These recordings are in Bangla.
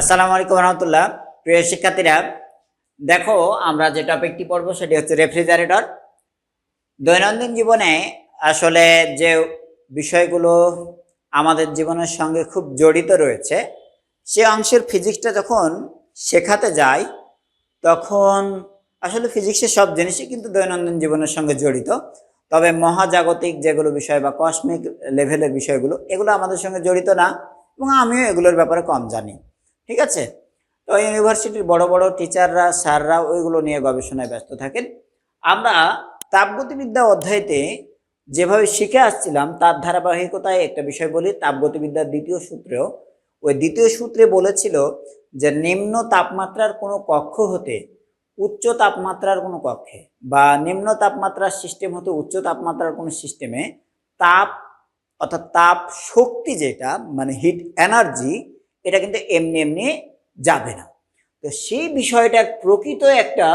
আসসালামু আলাইকুম রহমতুল্লাহ। প্রিয় শিক্ষার্থীরা, দেখো আমরা যে টপিকটি পড়ব সেটি হচ্ছে রেফ্রিজারেটর দৈনন্দিন জীবনে আসলে যে বিষয়গুলো আমাদের জীবনের সঙ্গে খুব জড়িত রয়েছে, সে অংশের ফিজিক্সটা যখন শেখাতে যাই, তখন আসলে ফিজিক্সের সব জিনিসই কিন্তু দৈনন্দিন জীবনের সঙ্গে জড়িত। তবে মহাজাগতিক যেগুলো বিষয় বা কসমিক লেভেলের বিষয়গুলো, এগুলো আমাদের সঙ্গে জড়িত না এবং আমিও এগুলোর ব্যাপারে কম জানি। ঠিক আছে? তো ইউনিভার্সিটির বড় বড় টিচাররা স্যাররা ওইগুলো নিয়ে গবেষণায় ব্যস্ত থাকেন। আমরা তাপগতিবিদ্যা অধ্যায়তে যেভাবে শিখে আসছিলাম, তার ধারাবাহিকতায় একটা বিষয় বলি, তাপগতিবিদ্যার দ্বিতীয় সূত্রেও। ওই দ্বিতীয় সূত্রে বলেছিল যে, নিম্ন তাপমাত্রার কোনো কক্ষ হতে উচ্চ তাপমাত্রার কোনো কক্ষে বা নিম্ন তাপমাত্রার সিস্টেম হতে উচ্চ তাপমাত্রার কোনো সিস্টেমে তাপ, অর্থাৎ তাপ শক্তি যেটা মানে হিট এনার্জি এটা কিন্তু এমনি এমনি যাবে না। তো সেই বিষয়টার প্রকৃত একটা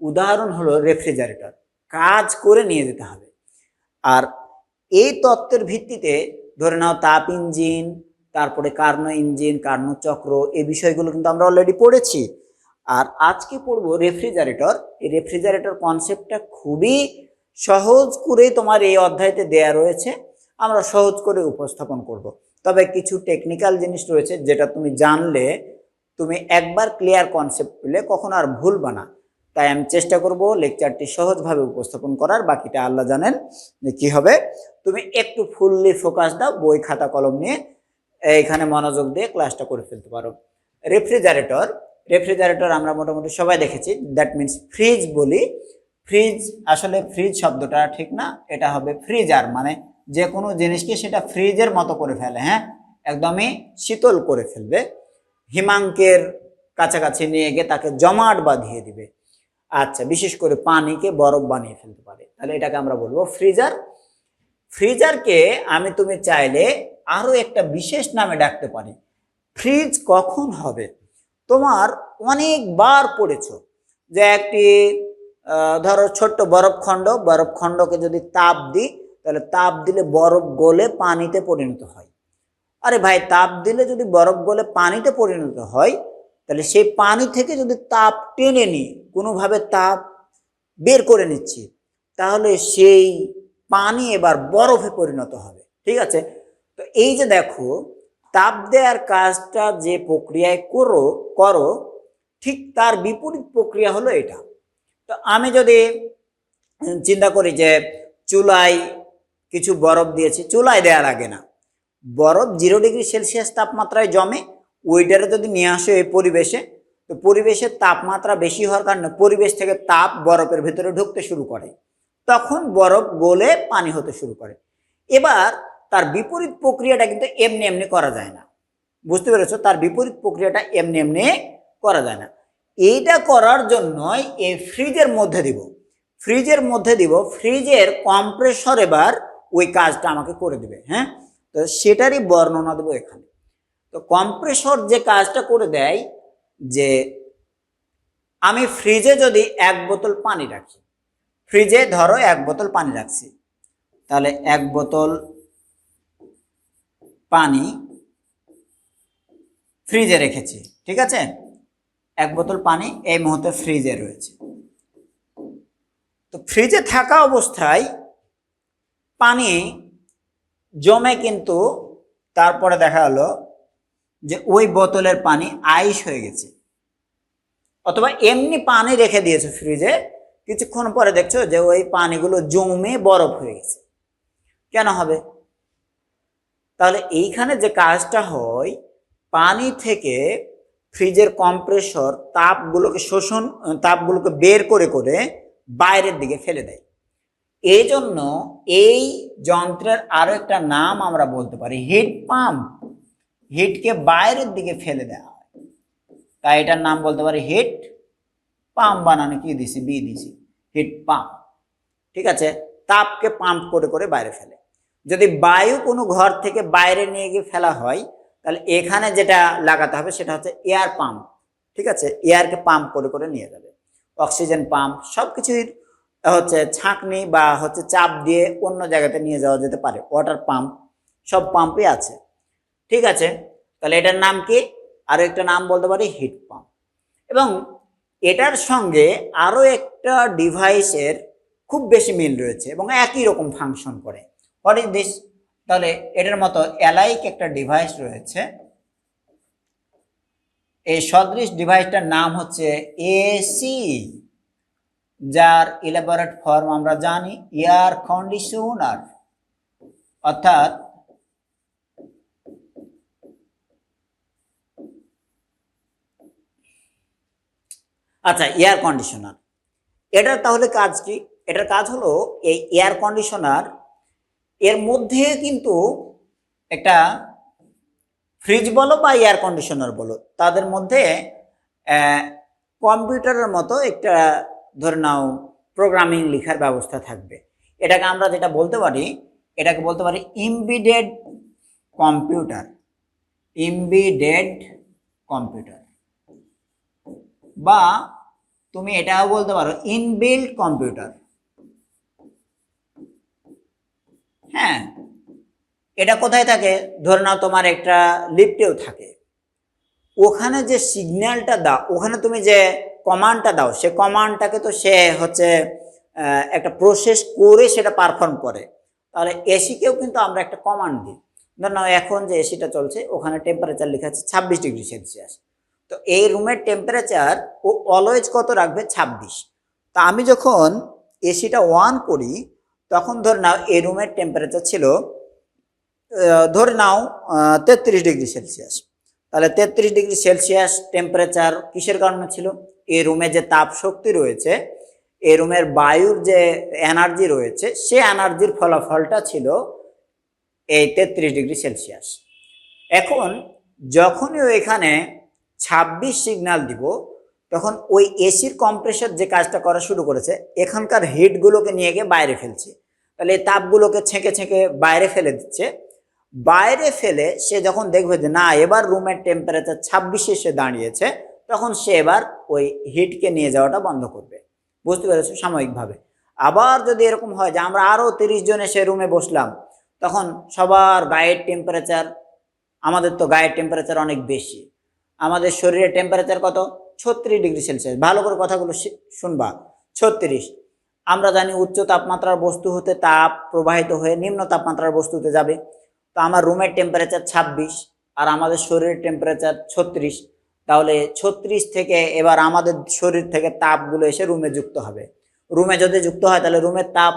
উদাহরণ হলো রেফ্রিজারেটর। কাজ করে নিয়ে যেতে হবে। আর এই তত্ত্বের ভিত্তিতে ধরে নাও তাপ ইঞ্জিন, তারপরে কার্নো ইঞ্জিন, কার্নো চক্র এই বিষয়গুলো কিন্তু আমরা অলরেডি পড়েছি। আর আজকে পড়ব রেফ্রিজারেটর। এই রেফ্রিজারেটর কনসেপ্টটা খুবই সহজ করেই তোমার এই অধ্যায়তে দেয়া রয়েছে। আমরা সহজ করে উপস্থাপন করব। তবে কিছু টেকনিক্যাল জিনিস রয়েছে যেটা তুমি জানলে, তুমি একবার ক্লিয়ার কনসেপ্ট পেলে কখনো আর ভুলবা না। তাই আমি চেষ্টা করব লেকচারটি সহজভাবে উপস্থাপন করার, বাকিটা আল্লাহ জানেন যে কী হবে। তুমি একটু ফুললি ফোকাস দাও, বই, খাতা, কলম নিয়ে এখানে মনোযোগ দিয়ে ক্লাসটা করে ফেলতে পারো। রেফ্রিজারেটর রেফ্রিজারেটর আমরা মোটামুটি সবাই দেখেছি দ্যাট মিন্স ফ্রিজ বলি। ফ্রিজ আসলে ফ্রিজ শব্দটা ঠিক না, এটা হবে ফ্রিজার মানে যে কোনো জিনিসকে সেটা ফ্রিজের মতো করে ফেলে হ্যাঁ? একদমই শীতল করে ফেলবে। হিমাঙ্কের কাছাকাছি নিয়ে গিয়ে তাকে জমাট বাঁধিয়ে দিবে। আচ্ছা বিশেষ করে পানিকে বরফ বানিয়ে ফেলতে পারে। তাহলে এটাকে আমরা বলব ফ্রিজার। ফ্রিজারকে আমি তুমি চাইলে আরও একটা বিশেষ নামে ডাকতে পারি। ফ্রিজ কখন হবে? তোমার অনেকবার পড়েছ যে একটি ধরো ছোট্ট বরফখণ্ড। বরফখণ্ডকে যদি তাপ দিই তাহলে তাপ দিলে বরফ গলে পানিতে পরিণত হয়। আরে ভাই, তাপ দিলে যদি বরফ গলে পানিতে পরিণত হয়, তাহলে সেই পানি থেকে যদি তাপ টেনে নিই কোনোভাবে তাপ বের করে নিচ্ছি, তাহলে সেই পানি এবার বরফে পরিণত হবে। ঠিক আছে? তো এই যে দেখো, তাপ দেওয়ার কাজটা যে প্রক্রিয়ায় করো করো, ঠিক তার বিপরীত প্রক্রিয়া হলো এটা। তো আমি যদি চিন্তা করি যে চুলায় কিছু বরফ দিয়েছি, চুলায় দেওয়া লাগে না। বরফ জিরো ডিগ্রি সেলসিয়াস তাপমাত্রায় জমে ওইটারে যদি নিয়ে আসো এই পরিবেশে, তো পরিবেশের তাপমাত্রা বেশি হওয়ার কারণে পরিবেশ থেকে তাপ বরফের ভেতরে ঢুকতে শুরু করে। তখন বরফ গলে পানি হতে শুরু করে। এবার তার বিপরীত প্রক্রিয়াটা কিন্তু এমনি এমনি করা যায় না। বুঝতে পেরেছ? তার বিপরীত প্রক্রিয়াটা এমনি এমনি করা যায় না। এইটা করার জন্যই এই ফ্রিজের মধ্যে দিব। ফ্রিজের মধ্যে দিব। ফ্রিজের কম্প্রেসর এবার ওই কাজটা আমাকে করে দেবে হ্যাঁ? তো সেটারই বর্ণনা দেবো এখানে। তো কম্প্রেসর যে কাজটা করে দেয় যে আমি ফ্রিজে যদি এক বোতল পানি রাখি ফ্রিজে ধরো এক বোতল পানি রাখছি, তাহলে এক বোতল পানি ফ্রিজে রেখেছি, ঠিক আছে? এক বোতল পানি এই মুহূর্তে ফ্রিজে রয়েছে। তো ফ্রিজে থাকা অবস্থায় পানি জমে কিন্তু তারপরে দেখা হলো যে ওই বোতলের পানি আইস হয়ে গেছে। অথবা এমনি পানি রেখে দিয়েছে ফ্রিজে, কিছুক্ষণ পরে দেখছ যে ওই পানিগুলো জমে বরফ হয়ে গেছে। কেন হবে? তাহলে এইখানে যে কাজটা হয়, পানি থেকে ফ্রিজের কম্প্রেসর তাপগুলোকে শোষণ, তাপগুলোকে বের করে করে বাইরের দিকে ফেলে দেয়। এই জন্য এই যন্ত্রের আরও একটা নাম আমরা বলতে পারি হিট পাম্প হিটকে বাইরের দিকে ফেলে দেওয়া হয়। তাই এটার নাম বলতে পারি হিট পাম্প বানানো, কি দিছি? বি দিছি হিট পাম্প ঠিক আছে? তাপকে পাম্প করে করে বাইরে ফেলে। যদি বায়ু কোনো ঘর থেকে বাইরে নিয়ে গিয়ে ফেলা হয়, তাহলে এখানে যেটা লাগাতে হবে, সেটা হচ্ছে এয়ার পাম্প ঠিক আছে? এয়ারকে পাম্প করে করে নিয়ে যাবে। অক্সিজেন পাম্প সব কিছুই হচ্ছে ছাঁকনি বা হচ্ছে চাপ দিয়ে অন্য জায়গাতে নিয়ে যাওয়া যেতে পারে। ওয়াটার পাম্প সব পাম্পই আছে। ঠিক আছে? তাহলে এটার নাম কি? আরও একটা নাম বলতে পারি হিট পাম্প এবং এটার সঙ্গে আরও একটা ডিভাইসের খুব বেশি মিল রয়েছে এবং একই রকম ফাংশন করে। হোয়াট ইজ দিস তাহলে এটার মতো অ্যালাইক একটা ডিভাইস রয়েছে। এই সদৃশ ডিভাইসটার নাম হচ্ছে এসি যার ইলাবোরেট ফর্ম আমরা জানি এয়ার কন্ডিশনার অর্থাৎ আচ্ছা এয়ার কন্ডিশনার এটার তাহলে কাজ কি? এটার কাজ হলো এই এয়ার কন্ডিশনার এর মধ্যে কিন্তু একটা ফ্রিজ বলো বা এয়ার কন্ডিশনার বলো, তাদের মধ্যে কম্পিউটারের মতো একটা ধরে নাও প্রোগ্রামিং লেখার ব্যবস্থা থাকবে। এটাকে আমরা যেটা বলতে পারি, এটাকে বলতে পারি ইমবিডেড কম্পিউটার ইমবিডেড কম্পিউটার বা তুমি এটাও বলতে পারো ইনবিল্ড কম্পিউটার হ্যাঁ এটা কোথায় থাকে? ধরে নাও তোমার একটা লিফটেও থাকে। ওখানে যে সিগন্যালটা দাও ওখানে তুমি যে কমান্ডটা দাও। সে কমান্ডটাকে তো সে হচ্ছে একটা প্রসেস করে সেটা পারফর্ম করে। তাহলে এসিকেও কিন্তু আমরা একটা কমান্ড দিই। ধর এখন যে এসিটা চলছে, ওখানে টেম্পারেচার লেখা আছে ছাব্বিশ ডিগ্রি সেলসিয়াস। তো এই রুমের টেম্পারেচার ও অলওয়েজ কত রাখবে? ছাব্বিশ। তা আমি যখন এসিটা অন করি, তখন ধরে নাও এই রুমের টেম্পারেচার ছিল ধরে নাও তেত্রিশ ডিগ্রি সেলসিয়াস। তাহলে তেত্রিশ ডিগ্রি সেলসিয়াস টেম্পারেচার কিসের কারণে ছিল? এই রুমে যে তাপ শক্তি রয়েছে এই রুমের বায়ুর যে এনার্জি রয়েছে, সে এনার্জির ফলাফলটা ছিল এই তেত্রিশ ডিগ্রি সেলসিয়াস। এখন যখনই এখানে ছাব্বিশ সিগন্যাল দিব, তখন ওই এসির কম্প্রেসার যে কাজটা করা শুরু করেছে, এখানকার হিটগুলোকে নিয়ে গিয়ে বাইরে ফেলছে। তাহলে এই তাপগুলোকে ছেঁকে ছেঁকে বাইরে ফেলে দিচ্ছে। বাইরে ফেলে সে যখন দেখবে যে, না, এবার রুমের টেম্পারেচার ছাব্বিশে সে দাঁড়িয়েছে তখন সে এবার ওই হিটকে নিয়ে যাওয়াটা বন্ধ করবে। বুঝতে পেরেছ? সাময়িকভাবে। আবার যদি এরকম হয় যে আমরা আরও তিরিশ জনে সে রুমে বসলাম, তখন সবার গায়ের টেম্পারেচার আমাদের তো গায়ের টেম্পারেচার অনেক বেশি। আমাদের শরীরের টেম্পারেচার কত? ছত্রিশ ডিগ্রি সেলসিয়াস ভালো করে কথাগুলো শুনবা। ছত্রিশ। আমরা জানি উচ্চ তাপমাত্রার বস্তু হতে তাপ প্রবাহিত হয়ে নিম্ন তাপমাত্রার বস্তুতে যাবে। তো আমার রুমের টেম্পারেচার ছাব্বিশ আর আমাদের শরীরের টেম্পারেচার ছত্রিশ। তাহলে ছত্রিশ থেকে এবার আমাদের শরীর থেকে তাপগুলো এসে রুমে যুক্ত হবে। রুমে যদি যুক্ত হয় তাহলে রুমের তাপ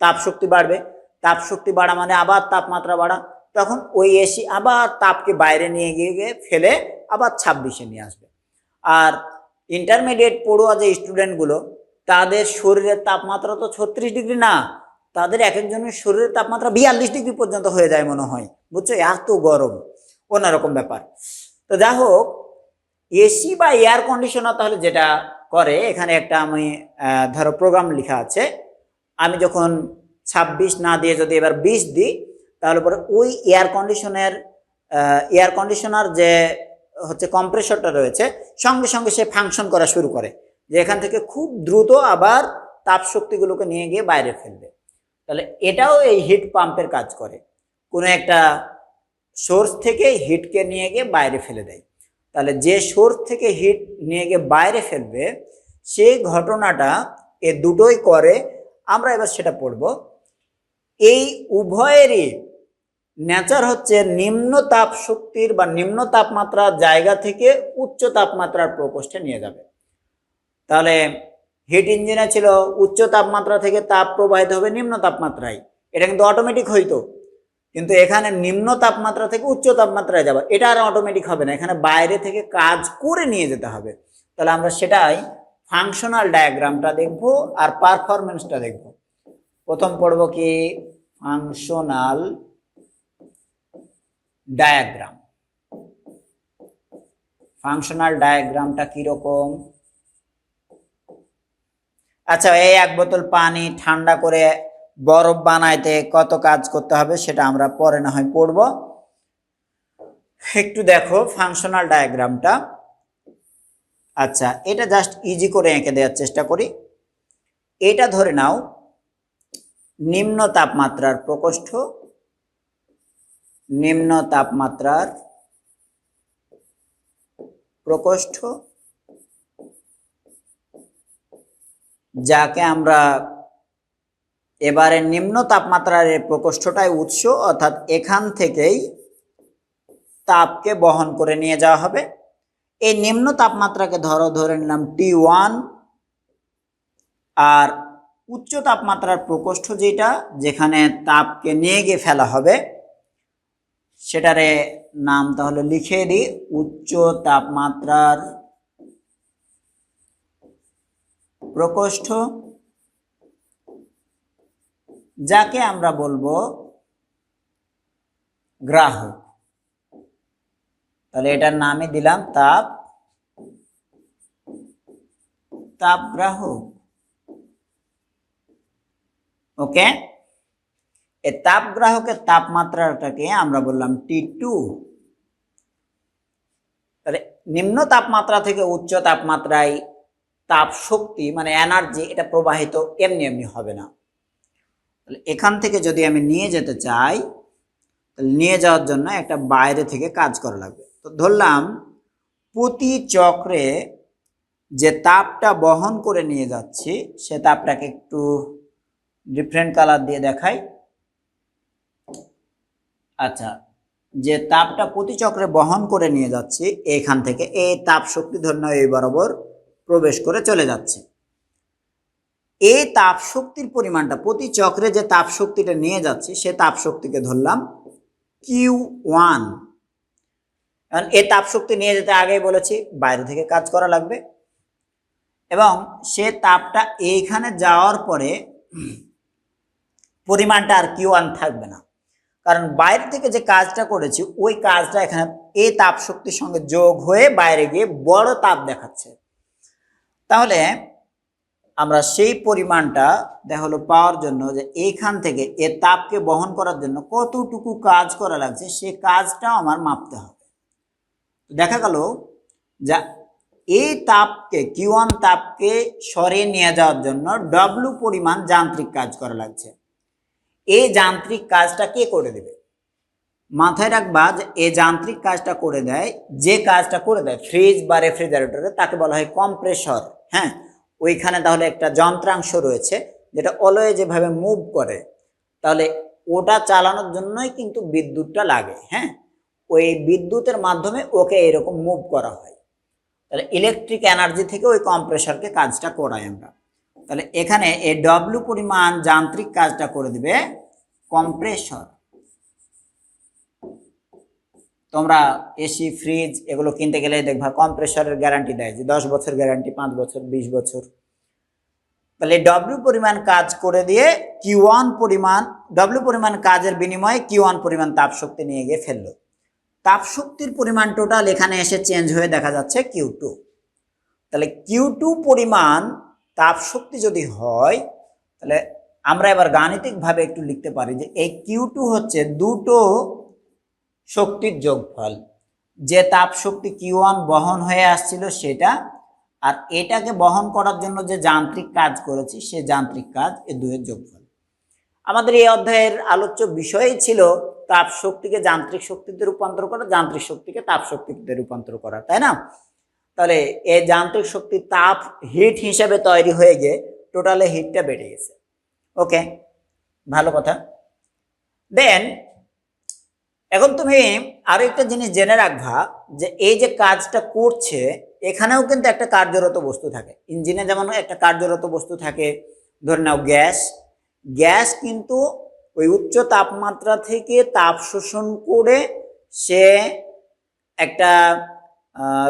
তাপ শক্তি বাড়বে। তাপ শক্তি বাড়া মানে আবার তাপমাত্রা বাড়া। তখন ওই এসি আবার তাপকে বাইরে নিয়ে গিয়ে ফেলে আবার ছাব্বিশে নিয়ে আসবে। আর ইন্টারমিডিয়েট পড়ুয়া যে স্টুডেন্টগুলো তাদের শরীরের তাপমাত্রা তো ছত্রিশ ডিগ্রি না। তাদের এক একজনের শরীরের তাপমাত্রা বিয়াল্লিশ ডিগ্রি পর্যন্ত হয়ে যায় মনে হয়। বুঝছ? এত গরম। অন্যরকম ব্যাপার। তো যা হোক এসি বা এয়ার কন্ডিশনার তাহলে যেটা করে, এখানে একটা আমি ধরো প্রোগ্রাম লেখা আছে। আমি যখন ছাব্বিশ না দিয়ে যদি এবার বিশ দিই, তাহলে পরে ওই এয়ার কন্ডিশনের এয়ার কন্ডিশনার যে হচ্ছে কম্প্রেসরটা রয়েছে, সঙ্গে সঙ্গে সে ফাংশন করা শুরু করে, যে এখান থেকে খুব দ্রুত আবার তাপ শক্তিগুলোকে নিয়ে গিয়ে বাইরে ফেলবে। তাহলে এটাও এই হিট পাম্পের কাজ করে। কোনো একটা সোর্স থেকে হিটকে নিয়ে গিয়ে বাইরে ফেলে দেয়। তাহলে যে সোর্স থেকে হিট নিয়ে গিয়ে বাইরে ফেলবে, সেই ঘটনাটা এ দুটোই করে। আমরা এবার সেটা পড়ব। এই উভয়েরই নেচার হচ্ছে নিম্ন তাপ শক্তির বা নিম্ন তাপমাত্রার জায়গা থেকে উচ্চ তাপমাত্রার প্রকোষ্ঠে নিয়ে যাবে। তাহলে হিট ইঞ্জিনে ছিল, উচ্চ তাপমাত্রা থেকে তাপ প্রবাহিত হবে নিম্ন তাপমাত্রায়। এটা কিন্তু অটোমেটিক হইতো। কিন্তু এখানে নিম্ন তাপমাত্রা থেকে উচ্চ তাপমাত্রায় যাবে। এটা আর অটোমেটিক হবে না। এখানে বাইরে থেকে কাজ করে নিয়ে যেতে হবে। তাহলে আমরা সেটাই ফাংশনাল ডায়াগ্রামটা দেখব আর পারফরমেন্সটা দেখব। প্রথম পড়ব কি? ফাংশনাল ডায়াগ্রাম ফাংশনাল ডায়াগ্রামটা কীরকম আচ্ছা এই এক বোতল পানি ঠান্ডা করে বরফ বানাইতে কত কাজ করতে হবে সেটা আমরা পরে না হয় পড়ব। একটু দেখো ফাংশনাল ডায়াগ্রামটা আচ্ছা এটা জাস্ট ইজি করে এঁকে দেওয়ার চেষ্টা করি। এটা ধরে নাও, নিম্ন তাপমাত্রার প্রকোষ্ঠ, নিম্ন তাপমাত্রার প্রকোষ্ঠ, যাকে আমরা এবারে নিম্ন তাপমাত্রার এই প্রকোষ্ঠটাই উৎস, অর্থাৎ এখান থেকেই তাপকে বহন করে নিয়ে যাওয়া হবে। এই নিম্ন তাপমাত্রাকে ধরো, ধরে নিলাম টি ওয়ান আর উচ্চ তাপমাত্রার প্রকোষ্ঠ যেটা, যেখানে তাপকে নিয়ে গিয়ে ফেলা হবে, সেটারে নাম তাহলে লিখে দিই, উচ্চ তাপমাত্রার প্রকোষ্ঠ যাকে আমরা বলব গ্রাহক। তাহলে এটার নামে দিলাম তাপ তাপ গ্রাহক। ওকে? এ তাপ গ্রাহকের তাপমাত্রাটাকে আমরা বললাম টি টু তাহলে নিম্ন তাপমাত্রা থেকে উচ্চ তাপমাত্রায় তাপ শক্তি মানে এনার্জি এটা প্রবাহিত এমনি এমনি হবে না। তাহলে এখান থেকে যদি আমি নিয়ে যেতে চাই, তাহলে নিয়ে যাওয়ার জন্য একটা বাইরে থেকে কাজ করা লাগবে। তো ধরলাম প্রতি চক্রে যে তাপটা বহন করে নিয়ে যাচ্ছি, সে তাপটাকে একটু ডিফারেন্ট কালার দিয়ে দেখাই। আচ্ছা যে তাপটা প্রতি চক্রে বহন করে নিয়ে যাচ্ছি, এখান থেকে এই তাপ শক্তি ধন্য এই বরাবর প্রবেশ করে চলে যাচ্ছে। এই তাপ শক্তির পরিমাণটা, প্রতি চক্রে যে তাপ শক্তিটা নিয়ে যাচ্ছে, সে তাপ শক্তিকে ধরলাম কিউ ওয়ান। কারণ এই তাপ শক্তি নিয়ে যেতে আগেই বলেছি, বাইরে থেকে কাজ করা লাগবে। এবং সে তাপটা এইখানে যাওয়ার পরে পরিমাণটা আর কিউ ওয়ান থাকবে না। কারণ বাইরে থেকে যে কাজটা করেছি, ওই কাজটা এখানে এই তাপ শক্তির সঙ্গে যোগ হয়ে বাইরে গিয়ে বড় তাপ দেখাচ্ছে। তাহলে আমরা সেই পরিমাণটা দেখা হলো পাওয়ার জন্য যে এইখান থেকে এ তাপকে বহন করার জন্য কতটুকু কাজ করা লাগছে, সে কাজটাও আমার মাপতে হবে। দেখা গেল যা এই তাপকে কিউয়ান তাপকে সরিয়ে নিয়ে যাওয়ার জন্য ডব্লু পরিমাণ যান্ত্রিক কাজ করা লাগছে। এই যান্ত্রিক কাজটা কে করে দেবে? মাথায় রাখবা যে এই যান্ত্রিক কাজটা করে দেয়, যে কাজটা করে দেয়, ফ্রিজ বা রেফ্রিজারেটরে তাকে বলা হয় কম্প্রেসর হ্যাঁ? ওইখানে তাহলে একটা যন্ত্রাংশ রয়েছে, যেটা অলয়ে যেভাবে মুভ করে, তাহলে ওটা চালানোর জন্যই কিন্তু বিদ্যুৎটা লাগে হ্যাঁ? ওই বিদ্যুতের মাধ্যমে ওকে এরকম মুভ করা হয়। তাহলে ইলেকট্রিক এনার্জি থেকে ওই কম্প্রেসরকে কাজটা করাই আমরা। তাহলে এখানে এই ডব্লু পরিমাণ যান্ত্রিক কাজটা করে দিবে কম্প্রেসর তোমরা এসি, ফ্রিজ এগুলো কিনতে গেলে দেখবা কম্প্রেসরের গ্যারান্টি দেয় যে দশ বছর গ্যারান্টি পাঁচ বছর, বিশ বছর। তাহলে ডব্লিউ পরিমাণ কাজ করে দিয়ে কিউ ওয়ান পরিমাণ ডব্লিউ পরিমাণ কাজের বিনিময়ে কিউ ওয়ান পরিমাণ তাপ শক্তি নিয়ে গিয়ে ফেলল। তাপ শক্তির পরিমাণ টোটাল এখানে এসে চেঞ্জ হয়ে দেখা যাচ্ছে কিউ টু তাহলে কিউ টু পরিমাণ তাপ শক্তি যদি হয়, তাহলে আমরা এবার গাণিতিকভাবে একটু লিখতে পারি যে এই কিউ টু হচ্ছে দুটো শক্তির যোগফল। যে তাপ শক্তি কিউ ওয়ান বহন হয়ে আসছিল সেটা, আর এটাকে বহন করার জন্য যে যান্ত্রিক কাজ করেছি, সে যান্ত্রিক কাজ, এ দুয়ের যোগফল। আমাদের এই অধ্যায়ের আলোচ্য বিষয়ই ছিল তাপ শক্তিকে যান্ত্রিক শক্তিতে রূপান্তর করা, যান্ত্রিক শক্তিকে তাপ শক্তিতে রূপান্তর করা, তাই না? তাহলে এই যান্ত্রিক শক্তি তাপ হিট হিসেবে তৈরি হয়ে গিয়ে টোটালে হিটটা বেড়ে গেছে। ওকে, ভালো কথা। দেন এখন তুমি আরও একটা জিনিস জেনে রাখবা যে এই যে কাজটা করছে, এখানেও কিন্তু একটা কার্যরত বস্তু থাকে। ইঞ্জিনে যেমন একটা কার্যরত বস্তু থাকে, ধরে নাও গ্যাস। গ্যাস কিন্তু ওই উচ্চ তাপমাত্রা থেকে তাপ শোষণ করে সে একটা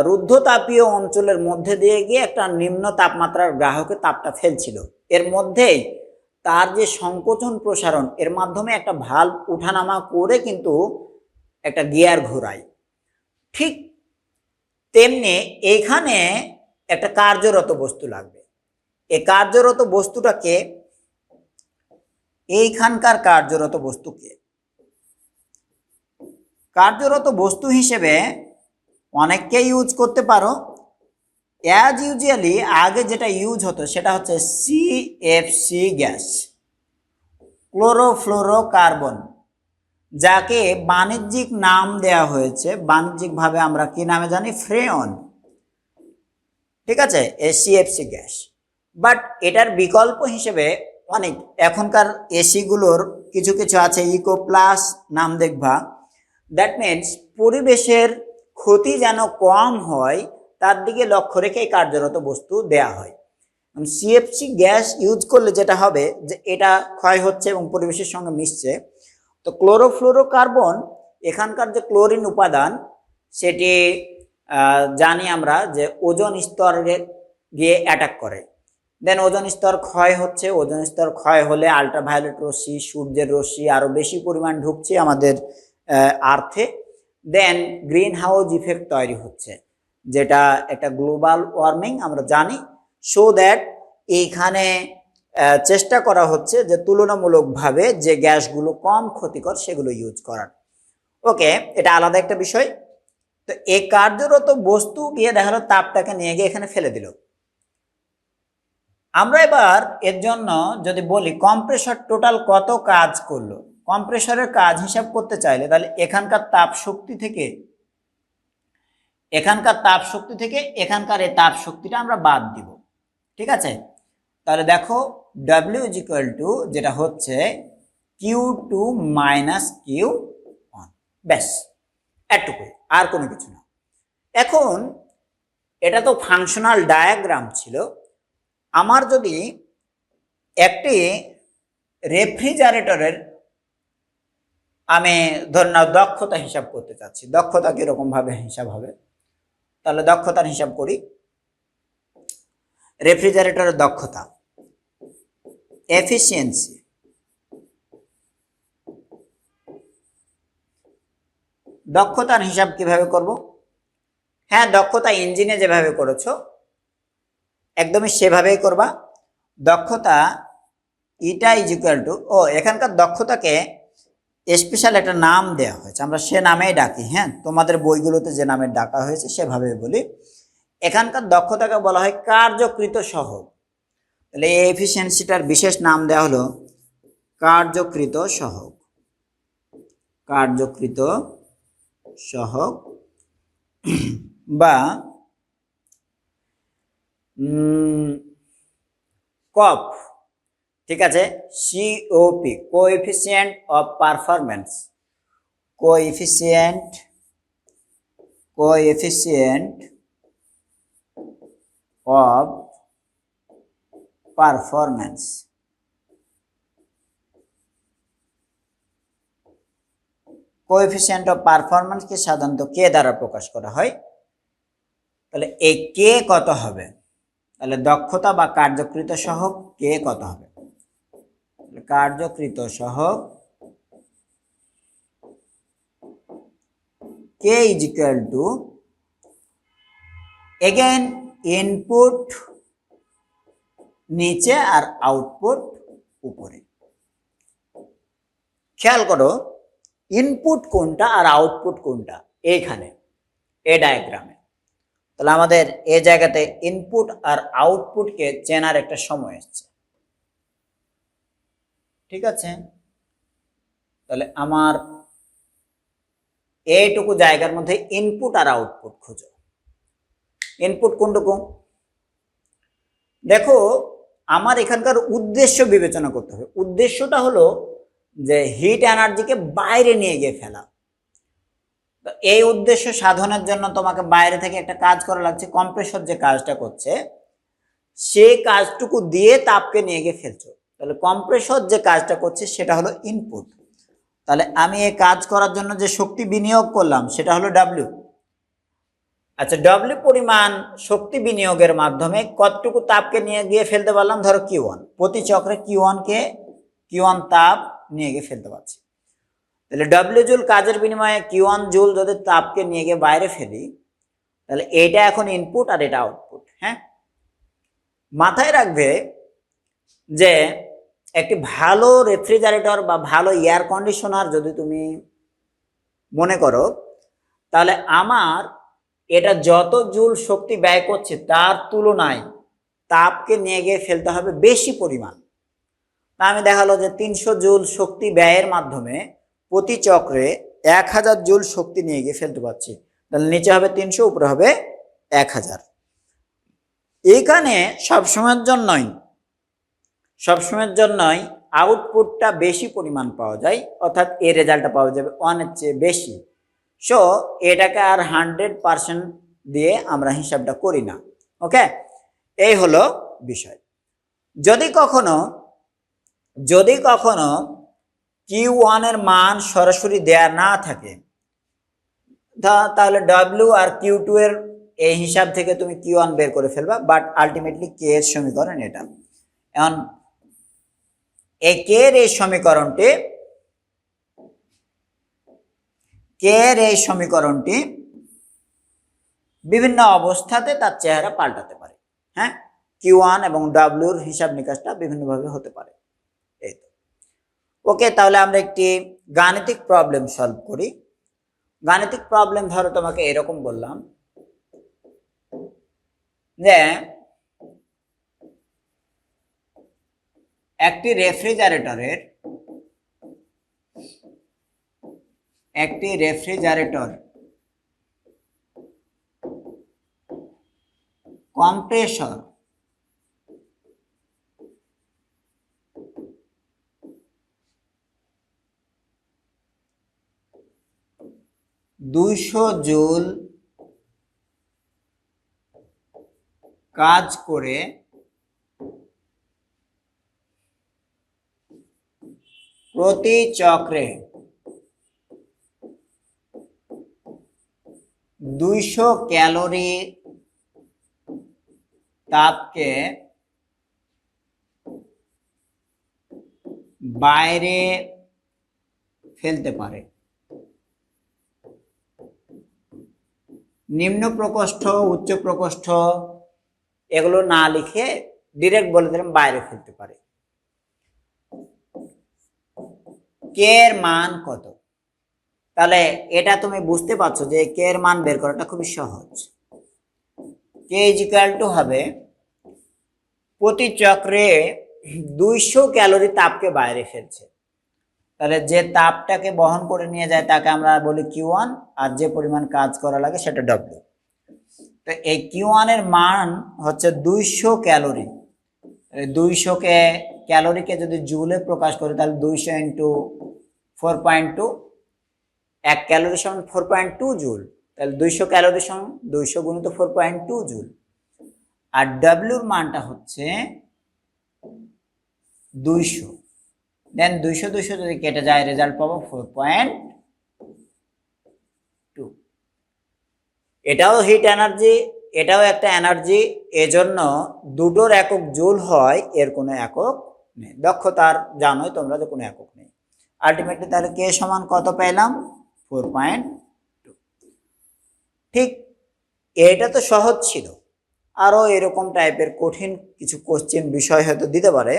রুদ্ধতাপীয় অঞ্চলের মধ্যে দিয়ে গিয়ে একটা নিম্ন তাপমাত্রার গ্রাহকে তাপটা ফেলছিল। এর মধ্যেই তার যে সংকোচন প্রসারণ, এর মাধ্যমে একটা ভালো উঠানামা করে কিন্তু একটা গিয়ার ঘোরায়। ঠিক তেমনি এইখানে একটা কার্যরত বস্তু লাগবে। এই কার্যরত বস্তুটাকে এইখানকার কার্যরত বস্তুকে কার্যরত বস্তু হিসেবে অনেককে ইউজ করতে পারো। অ্যাজ ইউজুয়ালি আগে যেটা ইউজ হতো সেটা হচ্ছে সিএফসি গ্যাস ক্লোরোফ্লোরোকার্বন যাকে বাণিজ্যিক নাম দেয়া হয়েছে। বাণিজ্যিকভাবে আমরা কি নামে জানি? ফ্রেয়ন ঠিক আছে? সিএফসি গ্যাস বাট এটার বিকল্প হিসেবে অনেক এখনকার এসিগুলোর কিছু কিছু আছে ইকো প্লাস নাম দেখবা। দ্যাট মিনস পরিবেশের ক্ষতি যেন কম হয় তার দিকে লক্ষ্য রেখে এই কার্যরত বস্তু দেয়া হয়। সিএফসি গ্যাস ইউজ করলে যেটা হবে যে এটা ক্ষয় হচ্ছে এবং পরিবেশের সঙ্গে মিশছে। তো ক্লোরোফ্লোরোকার্বন, এখানকার যে ক্লোরিন উপাদান, সেটি জানি আমরা যে ওজন স্তরে গিয়ে অ্যাটাক করে। দেন ওজন স্তর ক্ষয় হচ্ছে, ওজন স্তর ক্ষয় হলে আল্ট্রাভায়োলেট রশ্মি, সূর্যের রশ্মি আরও বেশি পরিমাণ ঢুকছে আমাদের আর্থে দেন গ্রিন হাউস ইফেক্ট তৈরি হচ্ছে। যেটা একটা গ্লোবাল ওয়ার্মিং আমরা জানি সো দ্যাট এইখানে চেষ্টা করা হচ্ছে যে তুলনামূলকভাবে যে গ্যাসগুলো কম ক্ষতিকর সেগুলো ইউজ করার। ওকে এটা আলাদা একটা বিষয়। তো এই কার্যরত বস্তু গিয়ে দেখাল তাপটাকে নিয়ে গিয়ে এখানে ফেলে দিল। আমরা এবার এর জন্য যদি বলি কম্প্রেসর টোটাল কত কাজ করল? কম্প্রেসরের কাজ হিসাব করতে চাইলে তাহলে এখানকার তাপ শক্তি থেকে এখানকার তাপ শক্তি থেকে এখানকার এই তাপ শক্তিটা আমরা বাদ দিব। ঠিক আছে? তাহলে দেখো ডাব্লিউ ইজ ইকুয়াল টু যেটা হচ্ছে Q two minus Q one ব্যাস, এটুকুই, আর কোনো কিছু না। এখন, এটা তো ফাংশনাল ডায়াগ্রাম ছিল। আমার যদি একটি রেফ্রিজারেটরের আমি ধর নাও দক্ষতা হিসাব করতে চাচ্ছি। দক্ষতা কীরকমভাবে হিসাব হবে? তাহলে দক্ষতার হিসাব করি। রেফ্রিজারেটরের দক্ষতা। এফিসিয়েন্সি দক্ষতার হিসাব কীভাবে করব? হ্যাঁ দক্ষতা ইঞ্জিনে যেভাবে করেছ, একদমই সেভাবেই করবা। দক্ষতা ইটা ইজ ইকুয়াল টু ও, এখানকার দক্ষতাকে স্পেশাল একটা নাম দেওয়া হয়েছে। আমরা সে নামেই ডাকি হ্যাঁ? তোমাদের বইগুলোতে যে নামে ডাকা হয়েছে, সেভাবে বলি। এখানকার দক্ষতাকে বলা হয় কার্যকৃত সহগ। তাহলে এই এফিসিয়েন্সিটার বিশেষ নাম দেওয়া হলো কার্যকৃত সহগ। কার্যকৃত সহগ। বা কপ ঠিক আছে? COP coefficient of performance coefficient coefficient of performance coefficient of পারফরমেন্সকে সাধারণত কে দ্বারা প্রকাশ করা হয়? তাহলে এই কে কত হবে? তাহলে দক্ষতা বা কার্যকৃত সহগ কে কত হবে? কার্যকৃত সহগ K is equal to again input নিচে আর আউটপুট উপরে। খেয়াল করো ইনপুট কোনটা আর আউটপুট কোনটা? এইখানে, এ ডায়াগ্রামে তাহলে আমাদের এই জায়গাতে ইনপুট আর আউটপুটকে চেনার একটা সময় এসছে। ঠিক আছে? তাহলে আমার এইটুকু জায়গার মধ্যে ইনপুট আর আউটপুট খুঁজো। ইনপুট কোনটুকু? দেখো, আমার এখানকার উদ্দেশ্য বিবেচনা করতে হবে। উদ্দেশ্যটা হলো যে হিট এনার্জিকে বাইরে নিয়ে গিয়ে ফেলা। তো এই উদ্দেশ্য সাধনের জন্য তোমাকে বাইরে থেকে একটা কাজ করা লাগছে। কম্প্রেসর যে কাজটা করছে সেই কাজটুকু দিয়ে তাপকে নিয়ে গিয়ে ফেলছো। তাহলে কম্প্রেসর যে কাজটা করছে সেটা হলো ইনপুট তাহলে আমি এই কাজ করার জন্য যে শক্তি বিনিয়োগ করলাম, সেটা হলো ডাব্লিউ আচ্ছা ডাব্লিউ পরিমাণ শক্তি বিনিয়োগের মাধ্যমে কতটুকু তাপকে নিয়ে গিয়ে ফেলতে পারলাম? ধরো কিউ ওয়ান প্রতি চক্রে কিউ ওয়ানকে কিউ ওয়ান তাপ নিয়ে গিয়ে ফেলতে পারছি। তাহলে ডব্লিউ জুল কাজের বিনিময়ে কিউ ওয়ান জুল যদি তাপকে নিয়ে গিয়ে বাইরে ফেলি, তাহলে এটা এখন ইনপুট আর এটা আউটপুট হ্যাঁ? মাথায় রাখবে যে একটি ভালো রেফ্রিজারেটর বা ভালো এয়ার কন্ডিশনার যদি তুমি মনে করো, তাহলে আমার এটা যত জুল শক্তি ব্যয় করছে তার তুলনায় তাপকে নিয়ে গিয়ে ফেলতে হবে বেশি পরিমাণ। তা আমি দেখাল যে তিনশো জুল শক্তি ব্যয়ের মাধ্যমে প্রতি চক্রে এক হাজার জুল শক্তি নিয়ে গিয়ে ফেলতে পারছি। তাহলে নিচে হবে তিনশো, উপরে হবে এক হাজার। এইখানে সবসময়ের জন্যই সবসময়ের জন্যই আউটপুটটা বেশি পরিমাণ পাওয়া যায়, অর্থাৎ এ রেজাল্টটা পাওয়া যাবে ওয়ানের চেয়ে বেশি। সো এটাকে আর হান্ড্রেড পার্সেন্ট দিয়ে আমরা হিসাবটা করি না। ওকে এই হলো বিষয়। যদি কখনো যদি কখনো কিউ ওয়ানের মান সরাসরি দেয়া না থাকে তাহলে ডব্লিউ আর কিউ টু এর এই হিসাব থেকে তুমি কিউ ওয়ান বের করে ফেলবা বাট আলটিমেটলি কে এর সমীকরণ এটা। এখন এর এই সমীকরণটি? এর এই সমীকরণটি? বিভিন্ন অবস্থাতে তার চেহারা পাল্টাতে পারে। হ্যাঁ? কিউ ওয়ান এবং ডাব্লিউর হিসাব নিকাশটা বিভিন্নভাবে হতে পারে। এই তো। ওকে, তাহলে আমরা একটি গাণিতিক প্রবলেম সলভ করি। গাণিতিক প্রবলেম ধরো তোমাকে এরকম বললাম যে একটি রেফ্রিজারেটরের একটি রেফ্রিজারেটর কম্প্রেসর দুইশো জুল কাজ করে প্রতি চক্রে দুইশো ক্যালোরি তাপকে বাইরে ফেলতে পারে। নিম্ন প্রকোষ্ঠ, উচ্চ প্রকোষ্ঠ, এগুলো না লিখে ডিরেক্ট বলে দিলাম বাইরে ফেলতে পারে। কে এর মান কত? তাহলে এটা তুমি বুঝতে পারছ যে কে এর মান বের করাটা খুবই সহজ। কে ইজিক্যাল টু হবে প্রতি চক্রে দুইশো ক্যালোরি তাপকে বাইরে ফেলছে। তাহলে যে তাপটাকে বহন করে নিয়ে যায় তাকে আমরা বলি কিউ ওয়ান আর যে পরিমাণ কাজ করা লাগে সেটা ডব্লিউ তো এই কিউ ওয়ানের মান হচ্ছে দুইশো ক্যালোরি। দুইশোকে, ক্যালোরিকে যদি জুলে প্রকাশ করি তাহলে দুইশো ইন্টু ফোর পয়েন্ট টু এক ক্যালোরি সমান ফোর পয়েন্ট টু জুল তাহলে দুইশো ক্যালোরি সমান দুইশো গুণিত ফোর পয়েন্ট টু জুল আর ডাব্লিউর মানটা হচ্ছে দুইশো। দেন দুইশো দুইশো যদি কেটে যায় রেজাল্ট পাবো ফোর পয়েন্ট টু এটাও হিট এনার্জি এটাও একটা এনার্জি এজন্য দুটোর একক জুল হয়, এর কোনো একক নেই। দক্ষতার জানোই তোমরা যে কোনো একক নেই। আলটিমেটলি তাহলে কে সমান কত পেলাম? ফোর পয়েন্ট টু ঠিক, এটা তো সহজ ছিল। আরও এরকম টাইপের কঠিন কিছু কোশ্চেন বিষয় হয়তো দিতে পারে।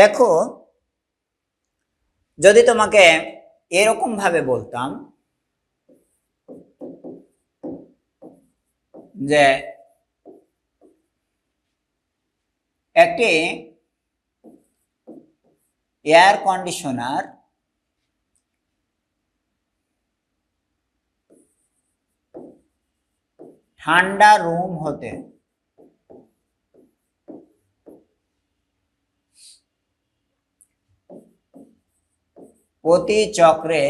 দেখো, যদি তোমাকে এরকম ভাবে বলতাম যে একটি এয়ার কন্ডিশনার ঠান্ডা রুম হতে প্রতি চক্রে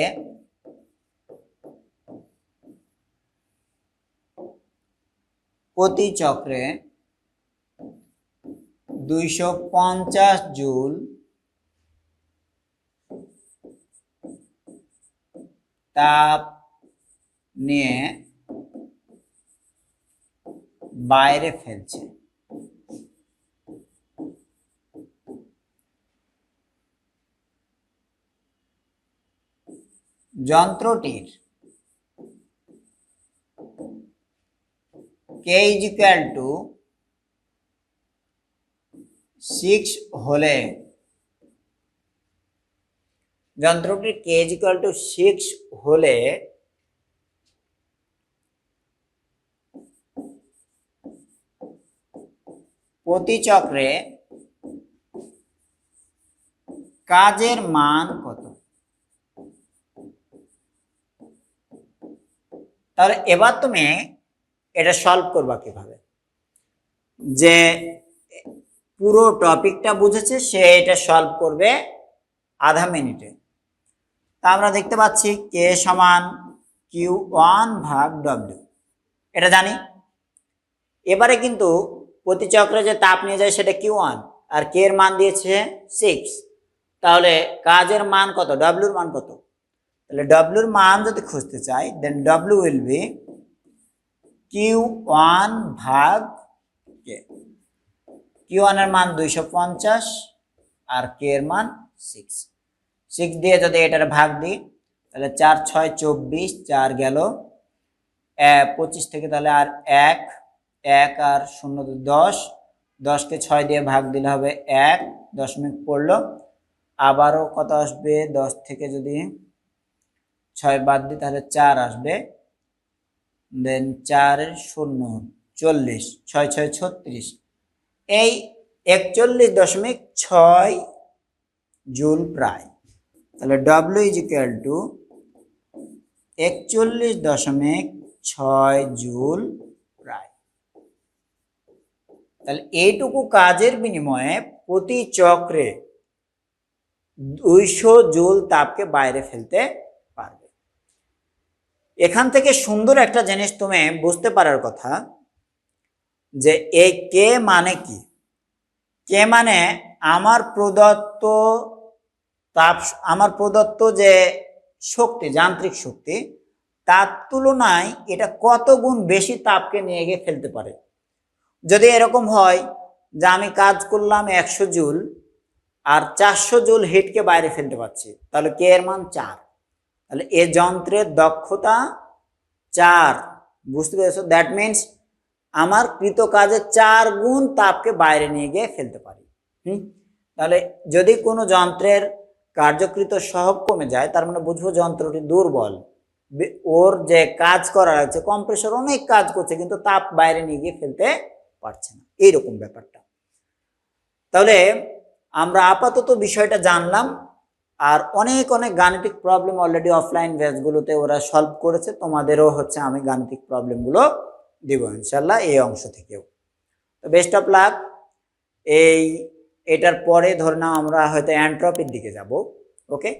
প্রতি চক্রে দুইশো পঞ্চাশ জুল তাপ নিয়ে বাইরে ফেলছে। যন্ত্রটির কে টু সিক্স হলে যন্ত্রটির K is equal to six হলে প্রতি চক্রে কাজের মান কত? তাহলে এবার তুমি এটা সলভ করবা কীভাবে? যে পুরো টপিকটা বুঝেছে, সে এটা সলভ করবে আধা মিনিটে তা আমরা দেখতে পাচ্ছি কে সমান কিউ ওয়ান ভাগ ডব্লিউ এটা জানি। এবারে কিন্তু প্রতি চক্রে যে তাপ নিয়ে যায় সেটা কিউ ওয়ান আর কে এর মান দিয়েছে সিক্স তাহলে কাজের মান কত? ডব্লিউর মান কত? তাহলে ডব্লিউর মান যদি খুঁজতে চাই then W will be Q one ভাগ কে কিউ ওয়ানের মান দুইশো পঞ্চাশ, আর কে এর মান সিক্স সিক্স দিয়ে যদি এটার ভাগ দিই, তাহলে চার, ছয়, চব্বিশ, চার গেল পঁচিশ থেকে তাহলে আর এক এক আর শূন্য দশ, দশকে ছয় দিয়ে ভাগ দিলে হবে এক, দশমিক পড়ল, আবারও কত আসবে? দশ থেকে যদি ছয় বাদ দিই, তাহলে চার আসবে, দেন চারের শূন্য, চল্লিশ, ছয় ছয়, ছত্রিশ, এই একচল্লিশ দশমিক ছয় জুল প্রায়। তাহলে ডব্লিউ ইজ ইকুয়াল টু একচল্লিশ দশমিক ছয় জুল প্রায় তাহলে এইটুকু কাজের বিনিময়ে প্রতি চক্রে দুইশো জুল তাপকে বাইরে ফেলতে পারবে। এখান থেকে সুন্দর একটা জিনিস তুমি বুঝতে পারার কথা যে এ কে মানে কি? কে মানে আমার প্রদত্ত তাপ আমার প্রদত্ত যে শক্তি, যান্ত্রিক শক্তি, তার তুলনায় এটা কত গুণ বেশি তাপকে নিয়ে গিয়ে ফেলতে পারে? যদি এরকম হয় যে আমি কাজ করলাম একশো জুল আর চারশো জুল হিটকে বাইরে ফেলতে পারছি, তাহলে কে এর মান? চার। তাহলে এ যন্ত্রের দক্ষতা চার। বুঝতে পেরেছ? দ্যাট মিনস আমার কৃত কাজে চার গুণ তাপকে বাইরে নিয়ে গিয়ে ফেলতে পারি। হুম? তাহলে যদি কোনো যন্ত্রের কার্যকৃত সহগ কমে যায়, তার মানে বুঝব যন্ত্রটি দুর্বল। ওর যে কাজ করার আছে, কম্প্রেসর অনেক কাজ করছে, কিন্তু তাপ বাইরে নিয়ে গিয়ে ফেলতে পারছে না। এইরকম ব্যাপারটা। তাহলে আমরা আপাতত বিষয়টা জানলাম, আর অনেক অনেক গাণিতিক প্রবলেম অলরেডি অফলাইন ব্যাচগুলোতে ওরা সলভ করেছে, তোমাদেরও হচ্ছে আমি গাণিতিক প্রবলেমগুলো দিব ইনশাল্লাহ এই অংশ থেকেও। তো বেস্ট অফ লাক এই এটার পরে ধরে নাও আমরা হয়তো অ্যান্ট্রপির দিকে যাব ওকে?